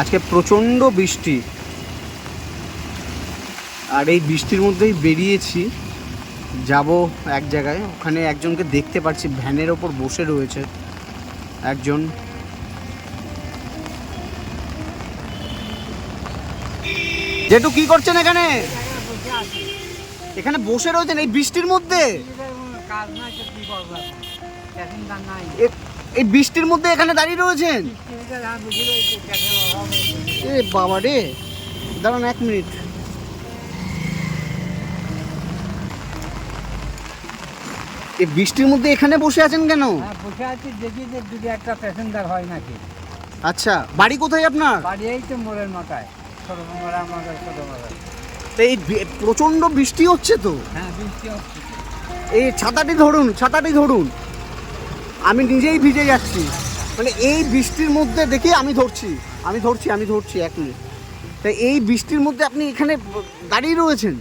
আজকে প্রচণ্ড বৃষ্টি। আর এই বৃষ্টির মধ্যেই বেরিয়েছি। যাব এক জায়গায়। ওখানে একজনকে দেখতে পাচ্ছি, ভ্যানের ওপর বসে রয়েছে একজন। জেঠু, কি করছেন এখানে? এখানে বসে রয়েছেন এই বৃষ্টির মধ্যে? কাজ তো কি এই বৃষ্টির মধ্যে এখানে দাঁড়িয়ে রয়েছেন। এ বাবা রে দাঁড়ান এক মিনিট। এই বৃষ্টির মধ্যে এখানে বসে আছেন কেন? হ্যাঁ, বসে আছি দেখি যে যদি একটা প্যাসেঞ্জার হয় নাকি। আচ্ছা বাড়ি কোথায় আপনার? বাড়ি এই তো মোড়ের মাথায় ছোট মোড়া মাথায় তো এই প্রচণ্ড বৃষ্টি হচ্ছে তো? হ্যাঁ বৃষ্টি হচ্ছে। এই ছাতাটি ধরুন ছাতাটি ধরুন। আমি নিজেই ভিজে যাচ্ছি। মানে এই বৃষ্টির মধ্যে দেখি আমি ধরছি। আমি ধরছি আমি ধরছি এক মিনিট। তা এই বৃষ্টির মধ্যে আপনি এখানে দাঁড়িয়ে রয়েছেন?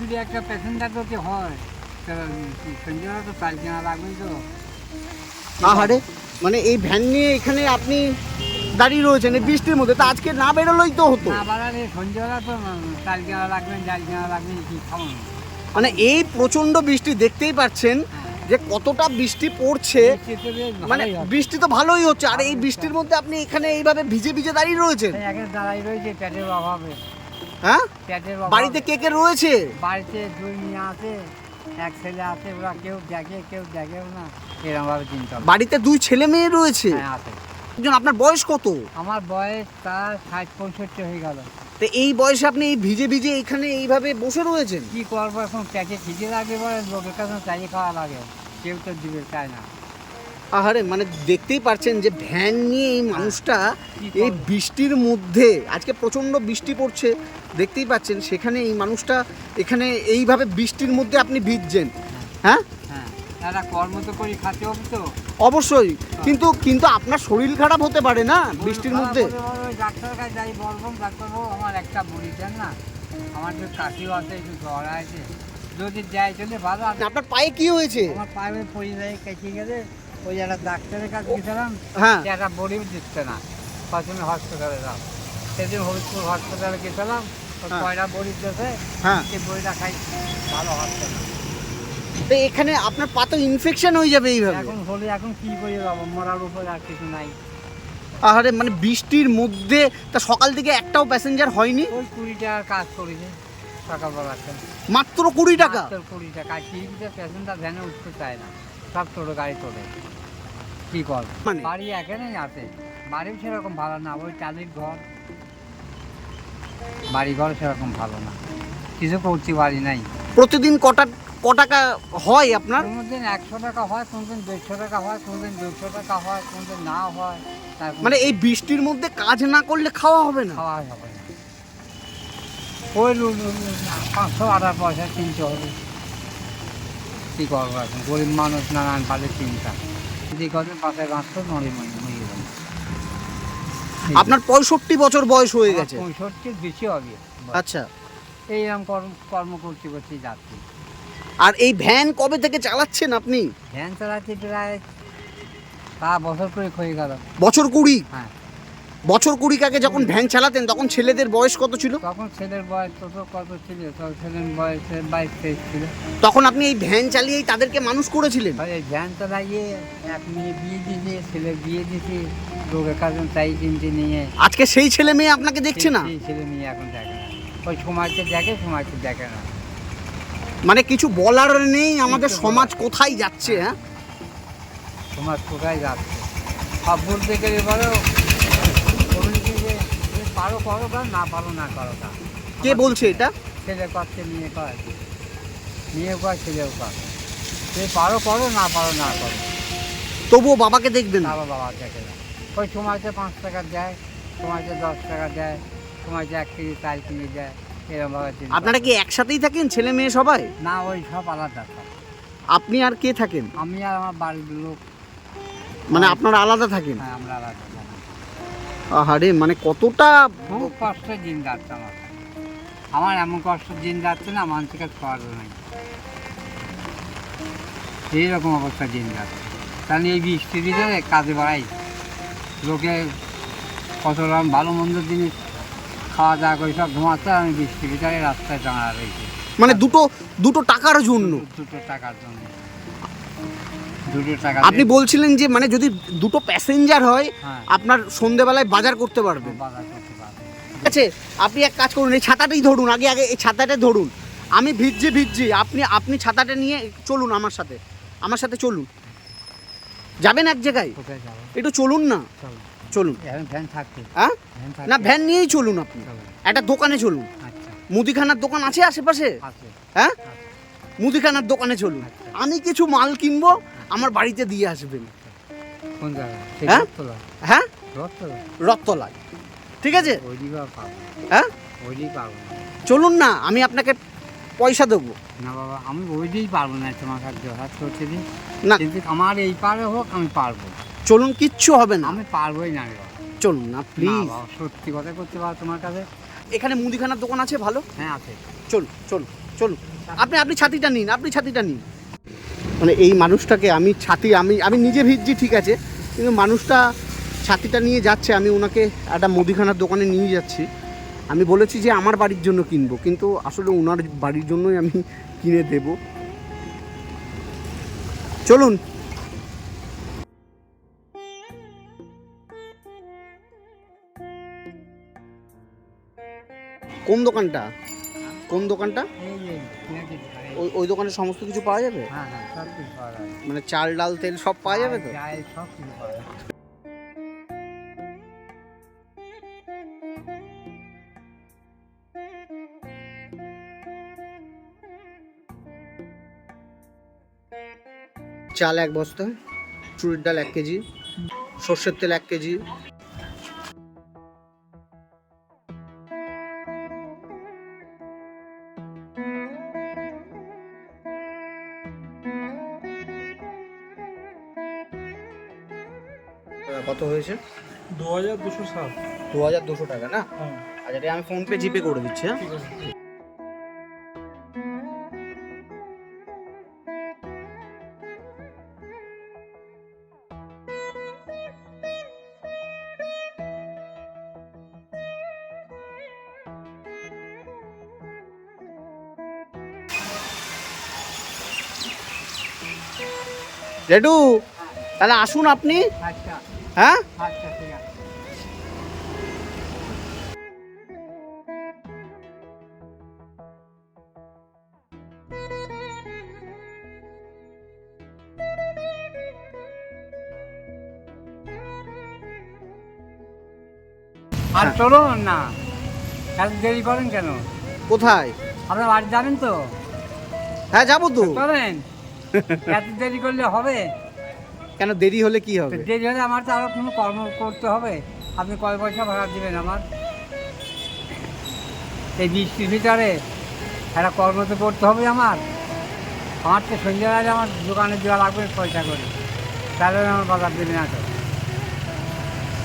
যদি একটা প্যাসেঞ্জার হয় তো সঞ্জয় তো চাল কেনা লাগবে তো। আহারে মানে এই ভ্যান নিয়ে এখানে আপনি দাঁড়িয়ে রয়েছেন এই বৃষ্টির মধ্যে তা আজকে না বেরোলেই তো হতো। না বাড়ালে তো চাল কেনা লাগবে জাল কেনা লাগবে কি খাব? না মানে এই প্রচণ্ড বৃষ্টি দেখতেই পাচ্ছেন যে কতটা বৃষ্টি পড়ছে মানে বৃষ্টি তো ভালোই হচ্ছে। আর এই বৃষ্টির মধ্যে আপনি এখানে এইভাবে ভিজে ভিজে দাঁড়িয়ে রয়েছেন? দাঁড়াই রয়েছে পেটের অভাবে। হ্যাঁ? বাড়িতে কে কে রয়েছে? বাড়িতে দুই মেয়ে আছে এক ছেলে আছে ওরা কেউ দেখে কেউ দেখেও না। এরকম ভাবে চিন্তা বাড়িতে দুই ছেলে মেয়ে রয়েছে? হ্যাঁ আছে। আপনার বয়স কত? আমার বয়স তার ষাট পঁয়ষট্টি হয়ে গেল। তো এই বয়সে আপনি এই ভিজে ভিজে এখানে এইভাবে বসে রয়েছেন? কি করব এখন? পেটে ভিজে লাগে বলে লোকের কাছে চাইয়ে খাওয়া লাগে। কেউ তো দিবে চায় না। আহারে মানে দেখতেই পারছেন যে ভ্যান নিয়ে এই মানুষটা এই বৃষ্টির মধ্যে আজকে প্রচণ্ড বৃষ্টি পড়ছে দেখতেই পাচ্ছেন সেখানে এই মানুষটা এখানে এইভাবে বৃষ্টির মধ্যে আপনি ভিজছেন। হ্যাঁ? হ্যাঁ কর্ম তো করি খাতে হবে তো। অবশ্যই কিন্তু কিন্তু আপনার শরীর খারাপ হতে পারে না বৃষ্টির মধ্যে? ডাক্তার কাছে যাই বলব আমার একটা বুড়ি দেন না আমার যে কাশিও আছে একটু জ্বর আছে যদি যাই চলে ভালো আর আপনার পায়ে কি হয়েছে? আমার পায়ে কেটে ওই একটা ডাক্তারের কাছে গেছিলাম হ্যাঁ। একটা দিচ্ছে না প্রথমে হসপিটালে যাও। সেদিন হরিপুর হসপিটালে গেছিলাম হ্যাঁ। কয়টা বড়ি দিয়েছে হ্যাঁ। সেই বড়িটা খাই ভালো না তো এখানে আপনার পা তো ইনফেকশন হয়ে যাবে এইভাবে। এখন হলে এখন কি করে যাব মরার উপর আর কিছু নাই। আরে মানে বৃষ্টির মধ্যে তা সকাল থেকে একটাও প্যাসেঞ্জার হয়নি? ওই কুড়ি টাকার কাজ করেছে সকালবেলাতে। মাত্র কুড়ি টাকা? মাত্র কুড়ি টাকা। টিভিতে প্যাসেঞ্জার ভ্যানে উঠতে চায় না। সব টোটো গাড়ি তোলে। কি কর? মানে? বাড়ি এখানেই আছে বাড়িও সেরকম ভালো না। ওই টালির ঘর। বাড়ি ঘর সেরকম ভালো না। কিছু করছি বাড়ি নাই। প্রতিদিন কটা ক টাকা হয় আপনার? কোনোদিন একশো টাকা হয় কোনোদিন দেড়শো টাকা হয় কোনোদিন দেড়শো টাকা হয় কোনোদিন না হয় মানে এই বৃষ্টির মধ্যে কাজ না করলে খাওয়া হবে না? খাওয়া হবে না। ওই পাঁচশো আঠার পয়সা কিনতে হবে। কী করব এখন? গরিব মানুষ নানান ভালো চিন্তা। যদি কদিন পাশে বাঁচতো নড়ে মরে মরে যাবে আপনার পঁয়ষট্টি বছর বয়স হয়ে গেছে। পঁয়ষট্টির বেশি হবে। আচ্ছা। এইরকম কর্ম কর্ম করতে করতে যাচ্ছি। আর এই ভ্যান কবে থেকে চালাচ্ছেন আপনি? ভ্যান চালাচ্ছি প্রায় তা বছর করে হয়ে গেল। বছর কুড়ি? হ্যাঁ। বছর কুড়ি আগে যখন ভ্যান চালাতেন তখন ছেলেদের বয়স কত ছিল? তখন ছেলের বয়স তত কত ছিল? তখন ছেলের বয়স বাইশ তেইশ ছিল। তখন আপনি এই ভ্যান চালিয়েই তাদেরকে মানুষ করেছিলেন? এই ভ্যান চালাইয়ে এক মেয়ে বিয়ে দিয়েছে ছেলে বিয়ে দিয়েছে লোকের কাছে চাই কিনতে নিয়ে। আজকে সেই ছেলে মেয়ে আপনাকে দেখছে না? সেই ছেলে মেয়ে এখন দেখে ওই সময়তে দেখে সময়তে দেখে না। মানে কিছু বলার নেই আমাদের সমাজ কোথায় যাচ্ছে হ্যাঁ? সমাজ কোথায় যাচ্ছে? সব বলতে গেলে বলো পারো করো বা না পারো না করো তা। কে বলছে এটা? ছেলে করছে মেয়ে কর মেয়ে কর ছেলেও কর তুমি পারো করো না পারো না করো। তবুও বাবাকে দেখবেন বাবা বাবা দেখে না। ওই সময়তে পাঁচ টাকা দেয় সময়তে দশ টাকা দেয়। সময়তে এক কেজি চাল কিনে দেয় এরকম ভাবে চিন্তা। আপনারা কি একসাথেই থাকেন ছেলে মেয়ে সবাই? না ওই সব আলাদা সব। আপনি আর কে থাকেন? আমি আর আমার বাড়ির লোক। মানে আপনারা আলাদা থাকেন? হ্যাঁ আমরা আলাদা থাকি। আহারে মানে কতটা খুব কষ্টের দিন যাচ্ছে আমার। আমার এমন কষ্টের দিন যাচ্ছে না মানুষকে খাওয়ার নাই। এইরকম অবস্থা দিন যাচ্ছে। তাহলে এই বৃষ্টি দিলে কাজে বাড়াই। লোকে কত রকম ভালো মন্দ জিনিস খাওয়া দাওয়া করি সব ঘুমাচ্ছে আমি বৃষ্টির ভিতরে রাস্তায় দাঁড়া রয়েছি। মানে দুটো দুটো টাকার জন্য? দুটো টাকার জন্য। দুটো টাকা আপনি বলছিলেন যে মানে যদি দুটো প্যাসেঞ্জার হয় হ্যাঁ। আপনার সন্ধেবেলায় বাজার করতে পারবেন। বাজার করতে পারবে ঠিক আছে আপনি এক কাজ করুন এই ছাতাটাই ধরুন আগে আগে এই ছাতাটা ধরুন। আমি ভিজছি ভিজছি আপনি আপনি ছাতাটা নিয়ে চলুন আমার সাথে আমার সাথে চলুন। যাবেন এক জায়গায়? কোথায় যাব একটু চলুন না। চলো চলুন। এখন ভ্যান থাকতে হ্যাঁ? না ভ্যান নিয়েই চলুন আপনি। একটা দোকানে চলুন। আচ্ছা। মুদিখানার দোকান আছে আশেপাশে? হ্যাঁ? মুদিখানার দোকানে চলুন। আচ্ছা। আমি কিছু মাল কিনবো আমার বাড়িতে দিয়ে আসবেন। কোন হ্যাঁ? হ্যাঁ? রথতলা? রথতলায়। ঠিক আছে। হ্যাঁ? চলুন না আমি আপনাকে পয়সা দেবো। না বাবা আমি ওই দিকেই পারব না তোমার কাছে হাত করতে না। কিন্তু আমার এই পারে হোক আমি পারব। চলুন কিচ্ছু হবে না। আমি পারবোই না রে বাবা। চলুন না না প্লিজ বাবা, সত্যি কথা করতে পারো তোমার কাছে? এখানে মুদিখানার দোকান আছে ভালো? হ্যাঁ আছে। চলুন চলুন চলুন। আপনি আপনি ছাতিটা নিন আপনি ছাতিটা নিন। মানে এই মানুষটাকে আমি ছাতি আমি আমি নিজে ভিজছি ঠিক আছে। কিন্তু মানুষটা ছাতিটা নিয়ে যাচ্ছে আমি ওনাকে একটা মুদিখানার দোকানে নিয়ে যাচ্ছি। আমি বলেছি যে আমার বাড়ির জন্য কিনবো কিন্তু আসলে ওনার বাড়ির জন্যই আমি কিনে দেব। চলুন কোন দোকানটা? কোন দোকানটা। ওই ওই দোকানে সমস্ত কিছু পাওয়া যাবে? হ্যাঁ হ্যাঁ কিছু পাওয়া যাবে। মানে চাল ডাল তেল সব পাওয়া যাবে তো? চাল, সব কিছু পাওয়া যাবে। চাল এক বস্তা চুরির ডাল এক কেজি সর্ষের তেল এক কেজি। হাজার দুশো ষাট দু হাজার দুশো টাকা না? হ্যাঁ। আচ্ছা এটা আমি ফোন পে জিপে করে দিচ্ছি হ্যাঁ? ঠিক আছে। রেডু তাহলে আসুন আপনি। আচ্ছা। হ্যাঁ? আর চলুন না। এত দেরি করেন কেন? কোথায়? আপনার বাড়ি যাবেন তো? হ্যাঁ যাব তো। চলেন। এত দেরি করলে হবে? কেন দেরি হলে কি হবে? দেরি হলে আমার তো আরও কোনো কর্ম করতে হবে। আপনি কয় পয়সা ভাড়া দিবেন আমার? এই বৃষ্টির ভিতরে। একটা কর্ম তো করতে হবে আমার। আমার তো সন্ধ্যাবেলা আমার দোকানে দেওয়া লাগবে পয়সা করে। তাহলে আমার বাজার দেবে না তো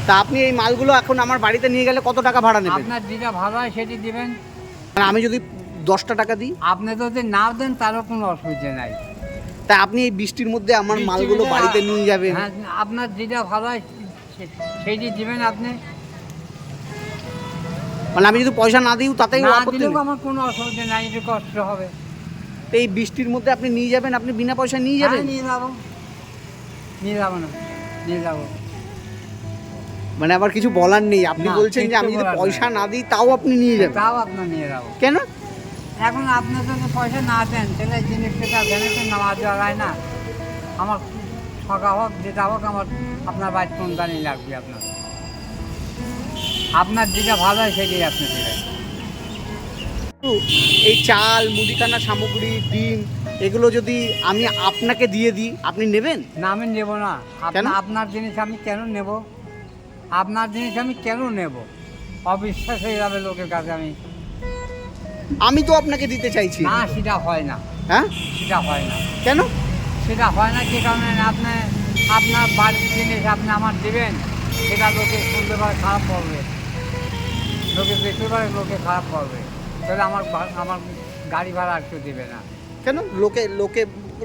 তা আপনি এই মালগুলো এখন আমার বাড়িতে নিয়ে গেলে কত টাকা ভাড়া নেবেন? আপনার যেটা ভালো হয় সেটি দিবেন। মানে আমি যদি দশটা টাকা দিই? আপনি তো যদি না দেন তারও কোনো অসুবিধা নাই। তা আপনি এই বৃষ্টির মধ্যে আমার মালগুলো বাড়িতে নিয়ে যাবেন? হ্যাঁ আপনার যেটা ভালো হয় সে- সেইটি দিবেন আপনি। মানে আমি যদি পয়সা না দিই তাতেই। আমার কোনো অসুবিধা নাই একটু কষ্ট হবে। তো এই বৃষ্টির মধ্যে আপনি নিয়ে যাবেন আপনি বিনা পয়সা নিয়ে যাবেন? হ্যাঁ, নিয়ে যাব। নিয়ে যাব না নিয়ে যাব। মানে আবার কিছু বলার নেই। আপনি বলছেন যে আমি যদি পয়সা না দিই তাও আপনি নিয়ে যাবেন? তাও আপনার নিয়ে যাব। কেন? এখন আপনার যদি পয়সা না দেন তাহলে জিনিসটা ভ্যানেতে নামা দেওয়া যায় না। আমার সকা হোক যেটা হোক আমার আপনার বাড়ির কোন লাগবে আপনার। আপনার যেটা ভালো হয় সেটাই আপনি দেবেন। এই চাল মুদিখানা সামগ্রী ডিম এগুলো যদি আমি আপনাকে দিয়ে দিই আপনি নেবেন? না আমি নেব না? আপনার জিনিস আমি কেন নেব? আপনার জিনিস আমি কেন নেব? অবিশ্বাস হয়ে যাবে লোকের কাছে আমি আমি তো আপনাকে দিতে চাইছি। না সেটা হয় না। হ্যাঁ? সেটা হয় না। কেন? সেটা হয় না যে কারণে আপনি আপনার বাড়ির জিনিস আপনি আমার দেবেন সেটা লোকে শুনতে পারে খারাপ করবে লোকে পারে লোকে খারাপ করবে। তাহলে আমার আমার গাড়ি ভাড়া একটু দেবে না। কেন? লোকে লোকে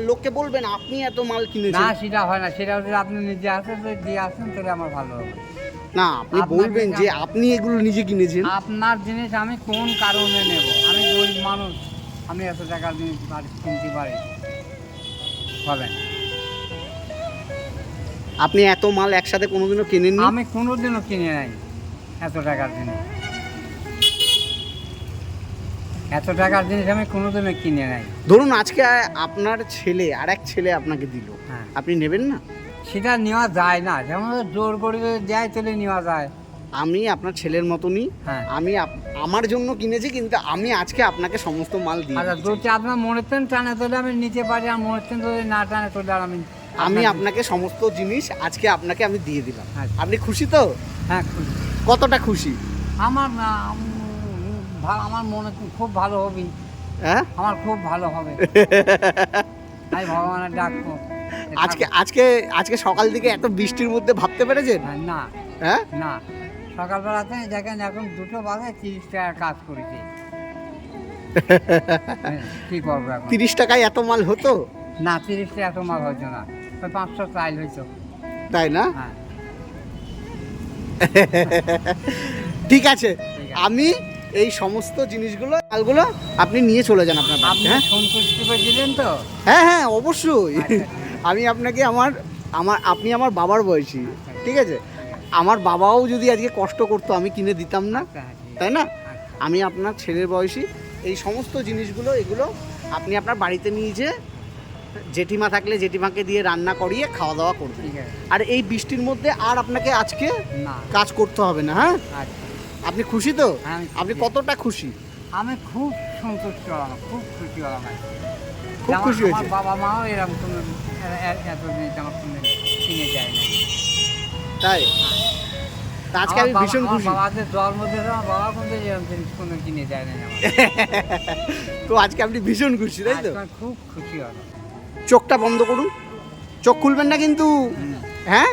লোককে বলবেন আপনি এত মাল না কিনেছেন সেটা হয় না। সেটা হচ্ছে আপনি নিজে আসেন দিয়ে আসেন তাহলে আমার ভালো হবে। না আপনি বলবেন যে আপনি এগুলো নিজে কিনেছেন। আপনার জিনিস আমি কোন কারণে নেব? আমি গরিব মানুষ। আমি এত টাকার জিনিস কিনতে পারি। বলেন আপনি এত মাল একসাথে কোনোদিনও কেনেননি? আমি কোনোদিনও কিনে নাই এত টাকার জিনিস। এত টাকার জিনিস আমি কোনোদিনও কিনে নাই। ধরুন আজকে আপনার ছেলে আর এক ছেলে আপনাকে দিল। হ্যাঁ। আপনি নেবেন না? সেটা নেওয়া যায় না। যেমন জোর করে যদি দেয় তাহলে নেওয়া যায়। আমি আপনার ছেলের মতনই। হ্যাঁ। আমি আপ- আমার জন্য কিনেছি কিন্তু আমি আজকে আপনাকে সমস্ত মাল দিই আচ্ছা যদি আপনার মনের তেন টানে তাহলে আমি নিতে পারি। আর মনে তেন যদি না টানে তাহলে আর আমি আমি আপনাকে- সমস্ত জিনিস আজকে আপনাকে আমি দিয়ে দিলাম। আচ্ছা। আপনি খুশি তো? হ্যাঁ খুশি। কতটা খুশি? আমার আম- আমার মনে খুব ভালো হবে। হ্যাঁ? আমার খুব ভালো হবে। আমি ভগবানের ডাকবো। আজকে আজকে আজকে সকাল থেকে এত বৃষ্টির মধ্যে ভাবতে পেরেছেন? হ্যাঁ, না। হ্যাঁ? না। সকালবেলাতে দেখেন এখন দুটো বাজে তিরিশ টাকা কাজ করেছি। কি করব এখন? তিরিশ টাকায় এত মাল হতো? না তিরিশ টাকা এত মাল হয়েছে না। ওই পাঁচশো চাইল হয়েছে। তাই না? হ্যাঁ। ঠিক আছে। আমি এই সমস্ত জিনিসগুলো মালগুলো আপনি নিয়ে চলে যান আপনার বাড়িতে, হ্যাঁ? সন্তুষ্টি দিলেন তো? হ্যাঁ হ্যাঁ অবশ্যই। আচ্ছা, আমি আপনাকে আমার আমার আপনি আমার বাবার বয়সী ঠিক আছে? আমার বাবাও যদি আজকে কষ্ট করতো আমি কিনে দিতাম না আচ্ছা। তাই না? আচ্ছা, আমি আপনার ছেলের বয়সী এই সমস্ত জিনিসগুলো এগুলো আপনি আপনার বাড়িতে নিয়ে যেয়ে জেঠিমা থাকলে জেঠিমাকে দিয়ে রান্না করিয়ে খাওয়া দাওয়া করবেন আর এই বৃষ্টির মধ্যে আর আপনাকে আজকে কাজ করতে হবে না হ্যাঁ? আচ্ছা। আপনি খুশি তো? হ্যাঁ, আপনি কতটা খুশি? আমি খুব সন্তুষ্ট হলাম খুব খুশি হলাম খুব খুশি হয়েছে? বাবা মাও এরকম কোনো এত জিনিস আমার কোনো কিনে যায় না তাই? তা আজকে আমি ভীষণ খুশি। বাবাদের জন্ম দিয়েছে আমার বাবা কিন্তু এরকম জিনিস কোনো কিনে যায় না তো আজকে আপনি ভীষণ খুশি তাই তো? খুব খুশি হলাম। চোখটা বন্ধ করুন। চোখ খুলবেন না কিন্তু? হ্যাঁ?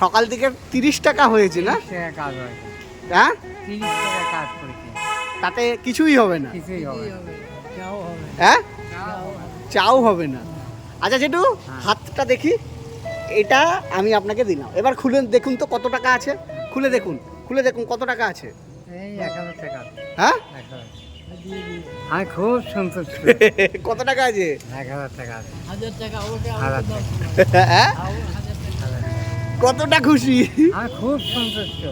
সকাল থেকে তিরিশ টাকা হয়েছে না? কাজ হয়েছে হ্যাঁ? তিরিশ টাকা কাজ করেছি তাতে কিছুই হবে না। কিছুই হবে হ্যাঁ? চাও হবে। না। আচ্ছা জেঠু হ্যাঁ। হাতটা দেখি। এটা আমি আপনাকে দিলাম। এবার খুলে দেখুন তো কত টাকা আছে। খুলে দেখুন। খুলে দেখুন কত টাকা আছে? হ্যাঁ? আমি খুব সন্তুষ্ট। কত টাকা আছে? এক হাজার টাকা আছে। হাজার টাকা ওটা হাজার টাকা। হ্যাঁ কতটা খুশি? আমি খুব সন্তুষ্ট।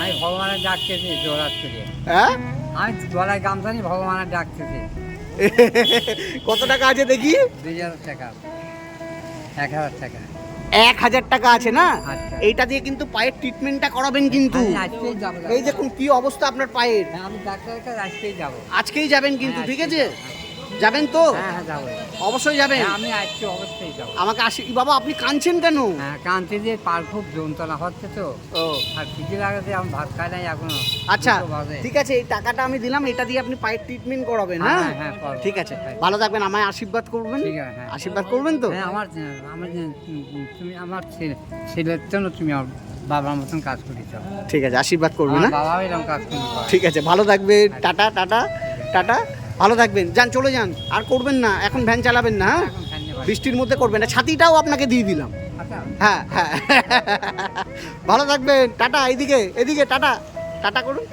আমি ভগবানের ডাকতেছি জোরাত করে হ্যাঁ? আমি গলায় গামছা নিয়ে ভগবানের ডাকতেছি কত টাকা আছে দেখি? দুই হাজার টাকা। এক হাজার টাকা। এক হাজার টাকা আছে না? আচ্ছা। এইটা দিয়ে কিন্তু পায়ের ট্রিটমেন্টটা করাবেন কিন্তু। এই দেখুন কি অবস্থা আপনার পায়ের। হ্যাঁ আমি ডাক্তারের কাছে আজকেই যাব। আজকেই যাবেন কিন্তু হ্যাঁ, ঠিক আছে। যাবেন তো? হ্যাঁ হ্যাঁ যাব। অবশ্যই যাবেন। হ্যাঁ, আমি আজকে অবশ্যই যাব। আমাকে আসি বাবা আপনি কাঁদছেন কেন? হ্যাঁ দিয়ে পার খুব যন্ত্রণা হচ্ছে তো। ও। আর কিছু লাগাতে আমি ভাত খাই নাই এখনও। আচ্ছা ঠিক আছে এই টাকাটা আমি দিলাম এটা দিয়ে আপনি পায়ের ট্রিটমেন্ট করাবেন হ্যাঁ হ্যাঁ? হ্যাঁ ঠিক আছে ভালো থাকবেন আমায় আশীর্বাদ করবেন। হ্যাঁ। আশীর্বাদ করবেন তো? হ্যাঁ আমার আমার তুমি আমার ছেলে ছেলের জন্য তুমি বাবার মতন কাজ করেছ। ঠিক আছে আশীর্বাদ করবেন আমার হ্যাঁ? এরকম কাজ করে ঠিক আছে ভালো থাকবে টাটা টাটা টাটা। ভালো থাকবেন। যান চলে যান। আর করবেন না। এখন ভ্যান চালাবেন না হ্যাঁ? বৃষ্টির মধ্যে করবেন না। ছাতিটাও আপনাকে দিয়ে দিলাম। আচ্ছা। হ্যাঁ হ্যাঁ। ভালো থাকবেন। টাটা এদিকে এদিকে টাটা। টাটা করুন।